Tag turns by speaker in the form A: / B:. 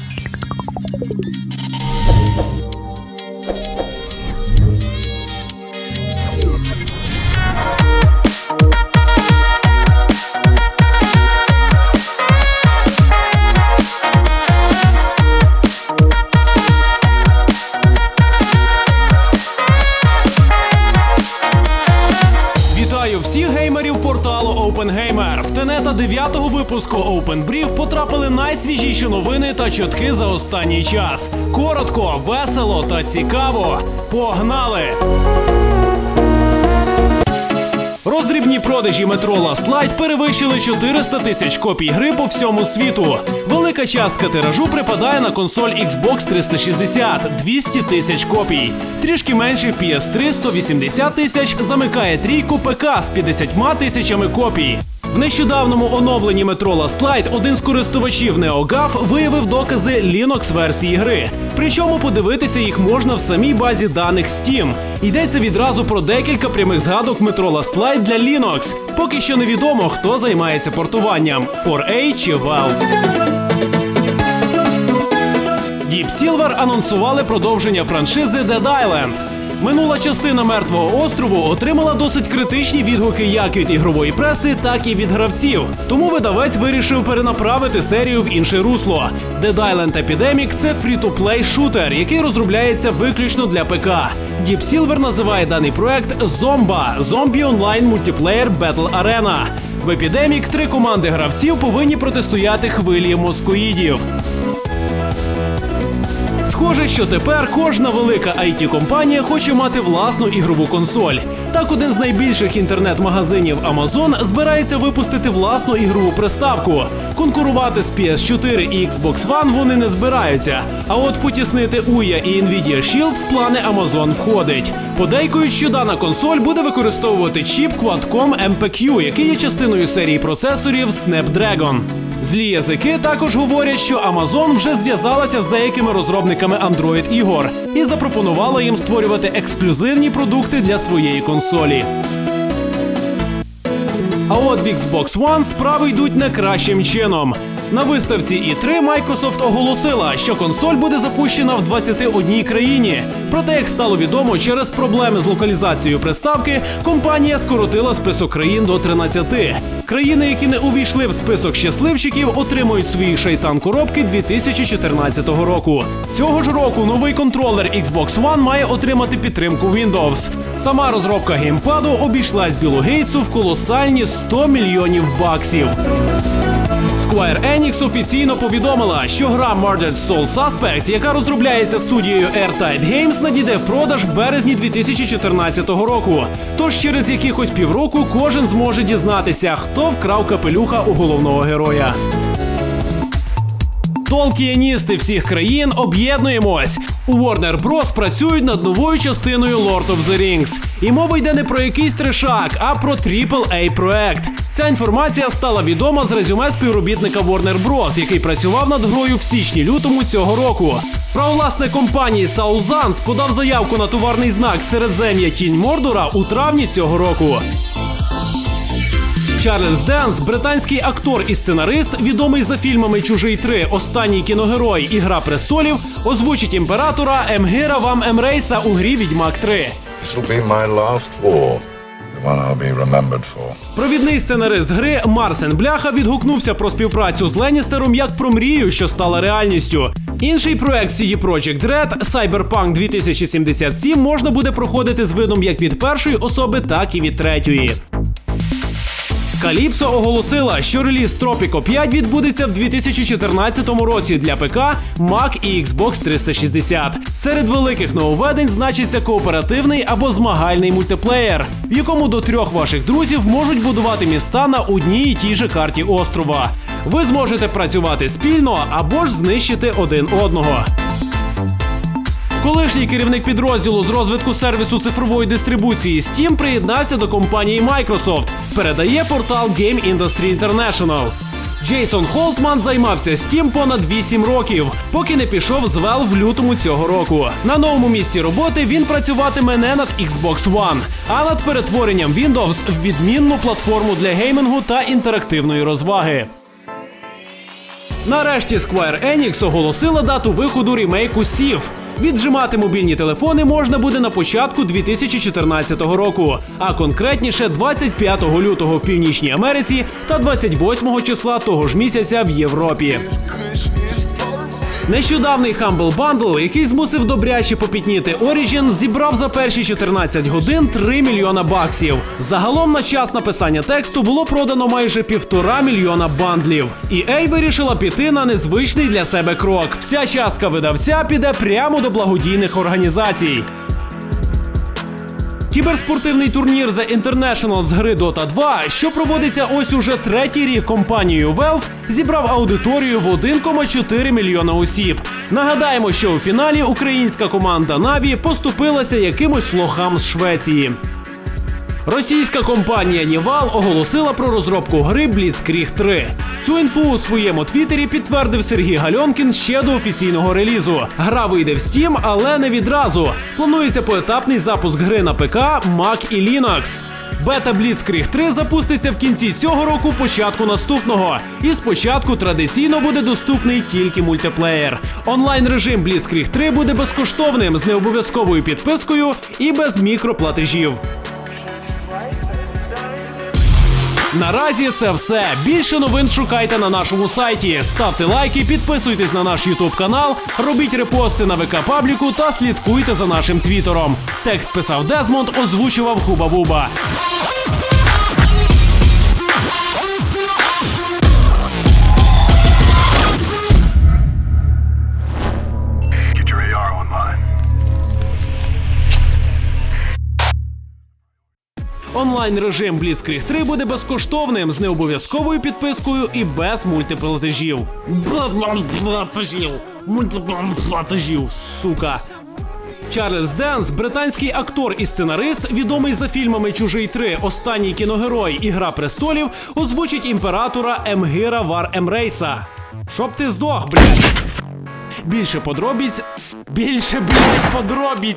A: you 9-го випуску OpenBrief потрапили найсвіжіші новини та чутки за останній час. Коротко, весело та цікаво. Погнали! Роздрібні продажі метро Light перевищили 400 тисяч копій гри по всьому світу. Велика частка тиражу припадає на консоль Xbox 360 – 200 тисяч копій. Трішки менше в PS3 – 180 тисяч, замикає трійку ПК з 50 тисячами копій. В нещодавному оновленні метро Light один з користувачів NeoGAF виявив докази Linux версії гри. Причому подивитися їх можна в самій базі даних Steam. Йдеться відразу про декілька прямих згадок метро Last для Linux. Поки що невідомо, хто займається портуванням 4A чи Valve. Deep Silver анонсували продовження франшизи Dead Island. Минула частина мертвого острову отримала досить критичні відгуки як від ігрової преси, так і від гравців. Тому видавець вирішив перенаправити серію в інше русло. Dead Island Epidemic – це фрі-то-плей шутер, який розробляється виключно для ПК. Deep Silver називає даний проект Зомба Zombie Online Multiplayer Battle Arena. В Epidemic три команди гравців повинні протистояти хвилі москоїдів. Схоже, що тепер кожна велика it компанія хоче мати власну ігрову консоль. Так, один з найбільших інтернет-магазинів Amazon збирається випустити власну ігрову приставку. Конкурувати з PS4 і Xbox One вони не збираються. А от потіснити Uya і Nvidia Shield в плани Amazon входить. Подейкують, що дана консоль буде використовувати чіп Qualcomm MPQ, який є частиною серії процесорів Snapdragon. Злі язики також говорять, що Amazon вже зв'язалася з деякими розробниками Android ігор і запропонувала їм створювати ексклюзивні продукти для своєї консолі. А от в Xbox One справи йдуть не кращим чином. На виставці E3 Microsoft оголосила, що консоль буде запущена в 21 країні. Проте, як стало відомо, через проблеми з локалізацією приставки компанія скоротила список країн до 13. Країни, які не увійшли в список щасливчиків, отримують свої шайтан коробки 2014 року. Цього ж року новий контролер Xbox One має отримати підтримку Windows. Сама розробка геймпаду обійшлась Білу Гейтсу в колосальні 100 мільйонів баксів. Square Enix офіційно повідомила, що гра Murdered Soul Suspect, яка розробляється студією Airtight Games, надійде в продаж в березні 2014 року. Тож через якихось півроку кожен зможе дізнатися, хто вкрав капелюха у головного героя. Толкієністи всіх країн об'єднуємось. У Warner Bros. працюють над новою частиною Lord of the Rings. І мова йде не про якийсь трешак, а про AAA проект. Ця інформація стала відома з резюме співробітника Warner Bros., який працював над грою в січні-лютому цього року. Правовласник компанії Zanz подав заявку на товарний знак Середзем'я Тінь Мордора у травні цього року. Чарльз Денс, британський актор і сценарист, відомий за фільмами Чужий 3, Останній кіногерой і Гра престолів, озвучить імператора Емгира Вам Емрейса у грі Відьмак 3.
B: This will be my last war, one.
A: Провідний сценарист гри Марсен Бляха відгукнувся про співпрацю з Леністером як про мрію, що стала реальністю. Інший проект CD Projekt Red Cyberpunk 2077 можна буде проходити з видом як від першої особи, так і від третьої. Каліпсо оголосила, що реліз Tropico 5 відбудеться в 2014 році для ПК, Mac і Xbox 360. Серед великих нововведень значиться кооперативний або змагальний мультиплеєр, в якому до трьох ваших друзів можуть будувати міста на одній і тій же карті острова. Ви зможете працювати спільно або ж знищити один одного. Колишній керівник підрозділу з розвитку сервісу цифрової дистрибуції Steam приєднався до компанії Microsoft. Передає портал Game Industry International. Джейсон Холтман займався Steam понад 8 років, поки не пішов з Valve в лютому цього року. На новому місці роботи він працюватиме не над Xbox One, а над перетворенням Windows в відмінну платформу для геймінгу та інтерактивної розваги. Нарешті Square Enix оголосила дату виходу ремейку Сів. Віджимати мобільні телефони можна буде на початку 2014 року, а конкретніше 25 лютого в Північній Америці та 28 числа того ж місяця в Європі. Нещодавний Humble Bundle, який змусив добряче попітніти Origin, зібрав за перші 14 годин 3 мільйона баксів. Загалом на час написання тексту було продано майже півтора мільйона бандлів. EA вирішила піти на незвичний для себе крок. Вся частка видавця піде прямо до благодійних організацій. Кіберспортивний турнір The International з гри Dota 2, що проводиться ось уже третій рік компанією Valve, зібрав аудиторію в 1,4 мільйона осіб. Нагадаємо, що у фіналі українська команда Na'Vi поступилася якимось лохам з Швеції. Російська компанія Нівал оголосила про розробку гри Blitzkrieg 3. Цю інфу у своєму твіттері підтвердив Сергій Гальонкін ще до офіційного релізу. Гра вийде в Steam, але не відразу. Планується поетапний запуск гри на ПК, Mac і Linux. Бета Blitzkrieg 3 запуститься в кінці цього року, початку наступного. І спочатку традиційно буде доступний тільки мультиплеєр. Онлайн режим Blitzkrieg 3 буде безкоштовним з необов'язковою підпискою і без мікроплатежів. Наразі це все. Більше новин шукайте на нашому сайті. Ставте лайки, підписуйтесь на наш Ютуб канал, робіть репости на ВК пабліку та слідкуйте за нашим твіттером. Текст писав Дезмонд, озвучував Хуба Буба. Онлайн режим Blitzkrieg 3 буде безкоштовним з необов'язковою підпискою і без мультиплатежів. Платежів. Мультиплатежів, сука. Чарльз Денс, британський актор і сценарист, відомий за фільмами Чужий 3, Останній кіногерой і Гра престолів, озвучить імператора Емгира Вар Емрейса. Щоб ти здох, блядь. Більше подробіць. Більше блядь, подробіць.